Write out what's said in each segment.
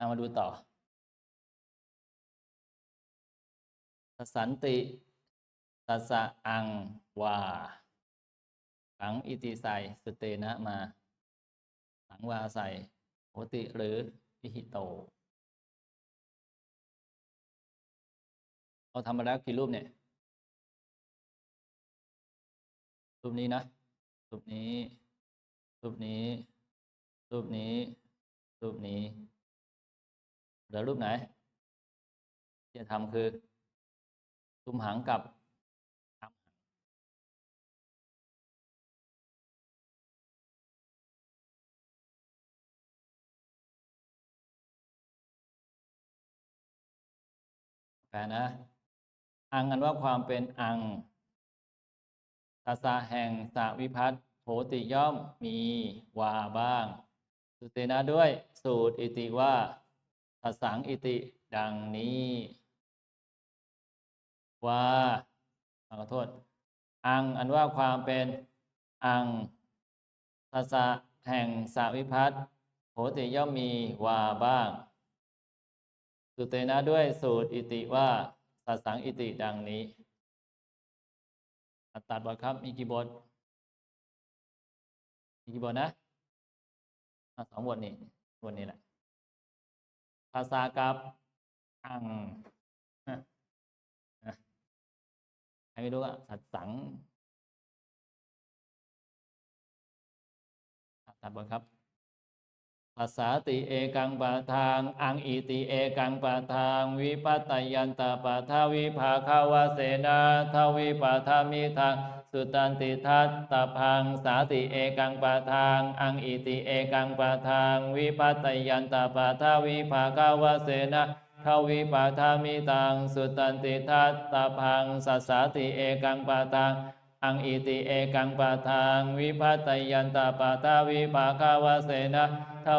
เอามาดูต่อ สันติสัสะอังวาสังอิติใส่สเตนะมา สังวาใส่โหติหรือพิหิโตเราทำมาแล้วกี่รูปเนี่ย รูปนี้นะ รูปนี้ รูปนี้ รูปนี้ รูปนี้ เหลือรูปไหน ที่จะทำคือตุมหังกับอัมหังแปลนะอังอันว่าความเป็นอังตาสาแห่งสาวิพัตโหติย่อมมีวาบ้าง สุเตนะด้วยสูตรอิติว่า ตสังอิติดังนี้ ว่าขอโทษ อังอันว่าความเป็นอังตาสะแห่งสาวิพัตน์โหติย่อมมีวาบ้าง สุเตนะด้วยสูตรอิติว่าสัสังอิติดังนี้ตัดบทครับ มีกี่บทมีกี่บทนะอะสองบทนี่บทนี้แหละ ภาษากับอังใครไม่รู้อะสัตสังอะตัดบนครับ ภาษาติเอกังปะทาง อังอิติเอกังปะทาง วิปัตยันตปะทาวิภาคาวาเสนาทวิปะทามิทางสุตันติทัตตพังสาติเอกังปะทาง อังอิติเอกังปะทาง วิปัตยันตปะทาวิภาคาวาเสนาทวิปะทามิตังสุตันติทัตตพังสัสสาติเอกังปะทางอังอิติเอกังปะทาง วิพัตยันตปะทาวิภาคาวาเสนา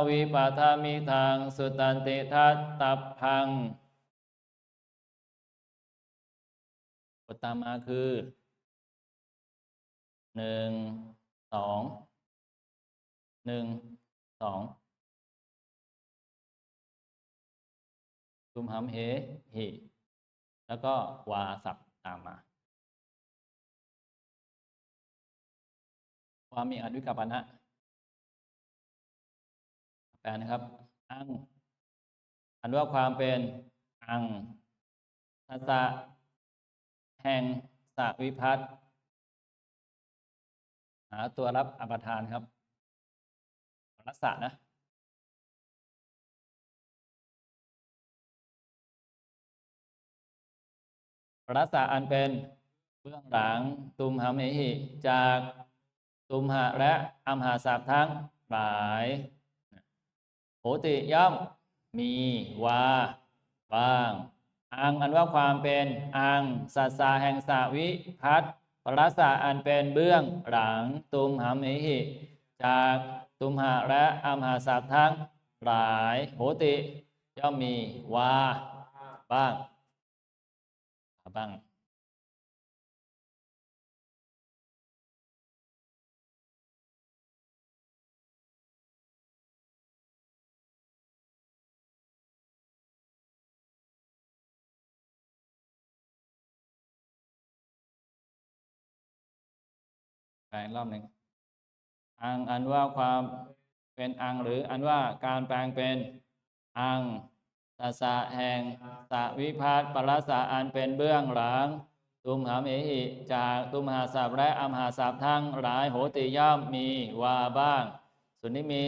วิปาทามิทางสุตันติทัตตับพังบทตามมาคือหนึ่งสองหนึ่งสองตุมหำเหหิแล้วก็วาสับตามมาวามีอนุกัปปนะ แปลนะครับ อัง อันว่าความเป็นอังทัสะแห่งสาวิพัตน์หาตัวรับอปทานครับรัสสะนะรัสสะอันเป็นเบื้องหลังตุมหาเมหิจากตุมหะและอัมหาสัพทั้งหลาย โหติย่อมมีวาบ้างอังอันว่าความเป็นอังสัสสาแห่งสาวิพัตปรัสสะอันเป็นเบื้องหลังตุมหามิหิ จากตุมหะและอัมหาสัพทั้งหลายโหติย่อมมีวาบ้างบ้าง แปลงรอบหนึ่งอังอันว่าความเป็นอังหรืออันว่าการแปลงเป็นอังสสะแห่งสวิพัตปรสสะอันเป็นเบื้องหลัง ตุมหามเอหิจากตุมหาสัพและอัมหาสัพทั้งหลายโหติย่อมมีวาบ้างส่วนนี้มี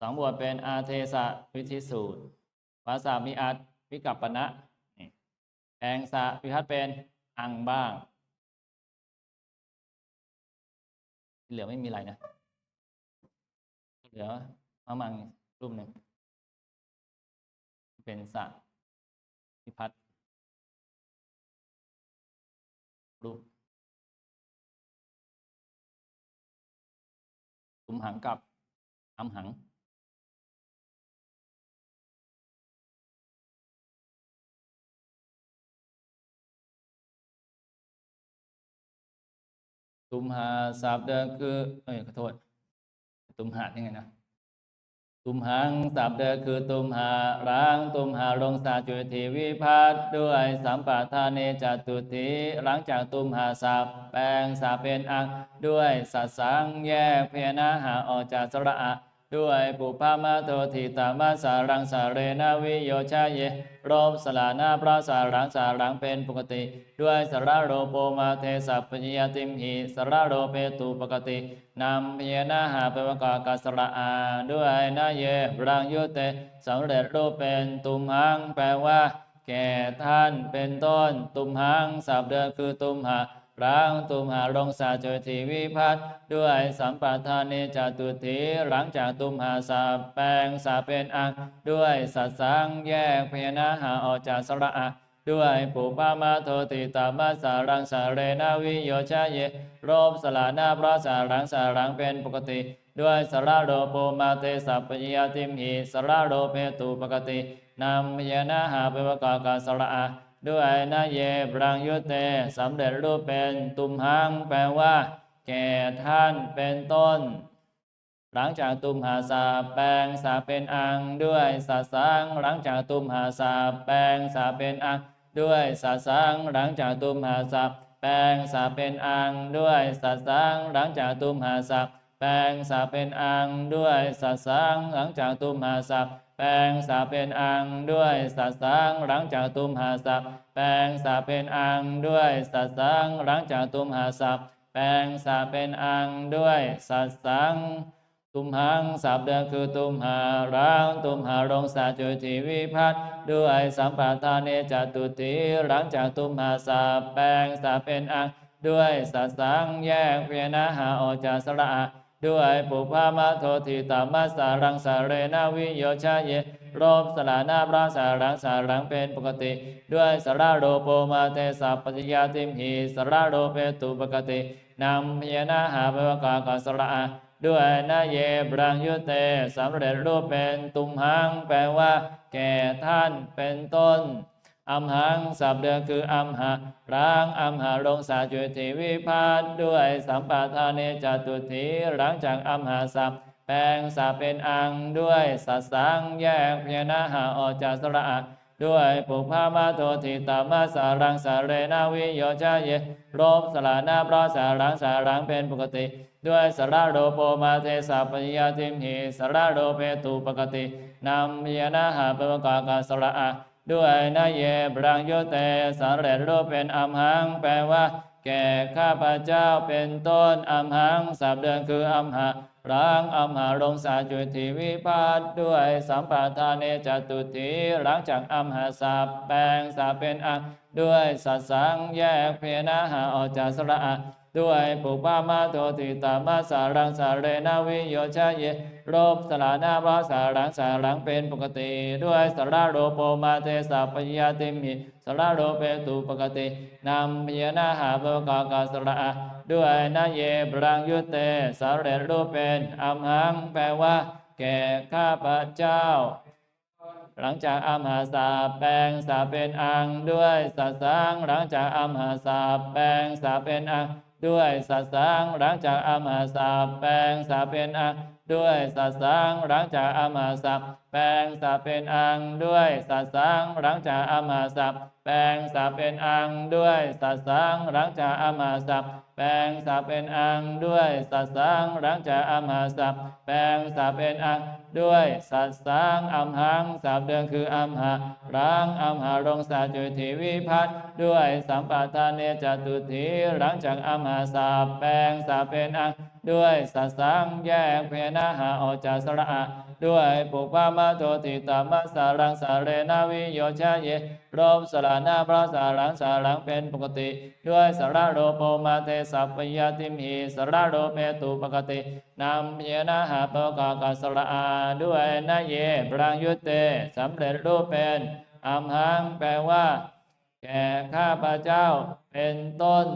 สองบทเป็นอาเทสะวิธิสูตรภาษามีอัตวิกัปปณะนะแห่งสะวิพัตเป็นอังบ้าง เหลือไม่มีอะไรนะ เหลือมะมังรูปหนึ่ง เป็นสระพิพัฒน์รูปตุมหังกับอำหัง ตุมหาสับเดิมคือเอ้ยขอโทษ ตุมหายังไงนะตุมหังสับเดอคือตุมหาร้างตุมหาลงสาจุติวิพัฒด้วยสัมปทานเนจตุติหลังจากตุมหาสับแปลงสาเป็นอังด้วยสัสสังแยกเพนะหาออกจากสระอะ ด้วยปุพามาโทติตามาสารังสาเรนาวิโยชาเยโรมสลานาพระสารังสารังเป็นปกติ ด้วยสระโรโปมาเทสัพปญญาติมหิสระโรเปตุปกตินำพียนาหาเปวกากาสระอา ด้วยนาเยรังยุเตสำเร็จรูปเป็นตุมหังแปลว่า แก่ท่านเป็นต้น ตุมหังสับเดิมคือตุมหา รังตุมหาลงสาจทีวิพัฒน์ด้วยสัมปทานเนจตุถีหลังจากตุมหาสาแปลงสาเป็นอังด้วยสัตสังแยกพยนาหาออกจากสระอะด้วยปุปามาโทติตามาสารังสาเรนาวิโยชาเยโรมสลานาพระสารังสารังเป็นปกติ ด้วยสระโรโปมาเตสัพปญญาติมหิสระโรเปตุปกตินำยนาหาเปวกากาสระอะ ด้วยนาเยปรังยุเตสำเร็จรูปเป็นตุมหังแปลว่า แก่ท่านเป็นต้น หลังจากตุมหาสาแปลงสาเป็นอังด้วยสาสังหลังจากตุมหาสาแปลงสาเป็นอังด้วยสาสังหลังจากตุมหาสาแปลงสาเป็นอังด้วยสาสังหลังจากตุมหาสาแปลงสาเป็นอังด้วยสาสังหลังจากตุมหาสา แปลงสาเป็นอังด้วยสาสังหลังจากตุมหาสาแปลงสาเป็นอังด้วยสาสังหลังจากตุมหาสาแปลงสาเป็นอังด้วยสัสสังตุมหังสับเดือคือตุมหารังตุมหารงสาจุทีวิพัฒน์ด้วยสัมปทานเนจตุติหลังจากตุมหาสาแปลงสาเป็นอังด้วยสัสสังแยกเพียนะหาออกจากสระ ด้วยปุพามาโทติตามาสารังสาเรนาวิโยชาเยโรมสลานาพระสารังสารังเป็นปกติ ด้วยสระโรโปมาเตสัพปญญาติมหิสระโรเปตุปกตินำพียนะหาเปวกากาสระด้วยนาเยบรังยุเตสำเร็จรูปเป็นตุมหังแปลว่า แก่ท่านเป็นต้น อัมหังสับเดือคืออัมหะรังอัมหาลงสาจุติวิพัฒด้วยสัมปทานเนจตุถีหลังจากอัมหาสับแปลงสาเป็นอังด้วยสัสสังแยกพยนาหาออกจากสระด้วยปุพามาโทติตามาสารังสาเรนาวิโยชาเยรมสลานาพระสารังสารังเป็นปกติ ด้วยสระโรโปมาเทสัพปญญาติมหิสระโรเปตุปกตินำยนาหาเปวกากาสระ ด้วยนาเยบรังโยเตสำเร็จรูปเป็นอัมหัง แปลว่า แก่ข้าพเจ้าเป็นต้นอัมหังสับเดือนคืออัมหะรังอัมหาลงสาจุติวิพัฒน์ด้วยสัมปทานเนจตุติหลังจากอัมหาสับแปลงสาเป็นอังด้วยสัสสังแยกเพนะหาออกจากสระ ด้วยปุปามาโทติตามาสารังสาเรนาวิโยชาเยโรบสลานาภาสารังสารังเป็นปกติ ด้วยสระโรโปมาเตสัพยาติมิสระโรเปตุปกตินำพยนาหาเบกากาสระด้วยนาเยบรังยุเตสาเรรูปเป็นอัมหังแปลว่า แก่ข้าพเจ้า หลังจากอัมหาสาแปลงสาเป็นอังด้วยสัสสังหลังจากอัมหาสาแปลงสาเป็นอัง ด้วยสัสสังหลังจากอัมาสาแปลงสาเป็นอังด้วยสัสสังหลังจากอัมาสาแปลงสาเป็นอังด้วยสัสสังหลังจากอัมาสาแปลงสาเป็นอังด้วยสัสสังหลังจากอัมาสาแปลงสาเป็นอังด้วยสัสสังหลังจากอัมาสาแปลงสาเป็นอัง ด้วยสัตสังอัมหังสามเดือนคืออัมหะรังอัมหารงสาจุติวิพัฒด้วยสัมปทานเนจตุถีหลังจากอัมหาสาแปลงสาเป็นอัง ด้วยสัสสังแยกเพนะหาออกจากสระอะด้วยปุพามาโทติตามาสารังสาเรนาวิโยชาเยโรมสลานาพระสารังสารังเป็นปกติ ด้วยสระโรโปมาเตสัพยาติมหิสระโรเปตุปกตินำเยนะหาปกากาสระอาด้วยนาเยปรังยุตเตสำเร็จรูปเป็นอัมหังแปลว่าแก่ข้าพระเจ้าเป็นต้น